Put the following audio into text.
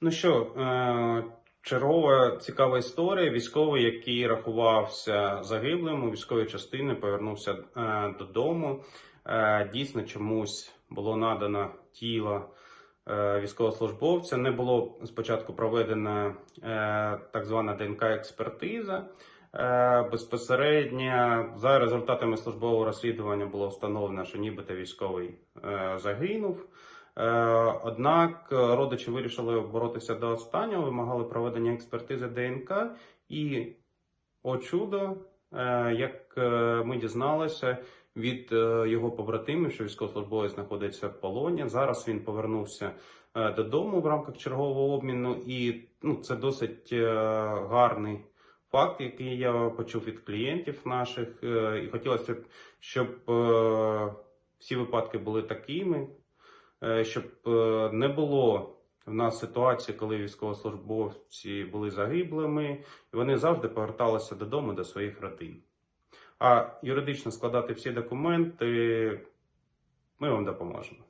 Ну що, е, чергова цікава історія. Військовий, який рахувався загиблим у військовій частини, повернувся е, додому. Е, Дійсно, чомусь було надано тіло військовослужбовця. Не було спочатку проведена так звана ДНК-експертиза. Безпосередньо за результатами службового розслідування було встановлено, що нібито військовий загинув. Е, Однак е, родичі вирішили боротися до останнього, вимагали проведення експертизи ДНК, і о чудо, е, як ми дізналися від його побратимів, що військовослужбовець знаходиться в полоні. Зараз він повернувся додому в рамках чергового обміну, і ну, це досить гарний факт, який я почув від клієнтів наших. І хотілося б, щоб всі випадки були такими щоб е, не було в нас ситуації, коли військовослужбовці були загиблими, і вони завжди поверталися додому до своїх родин. А юридично складати всі документи ми вам допоможемо.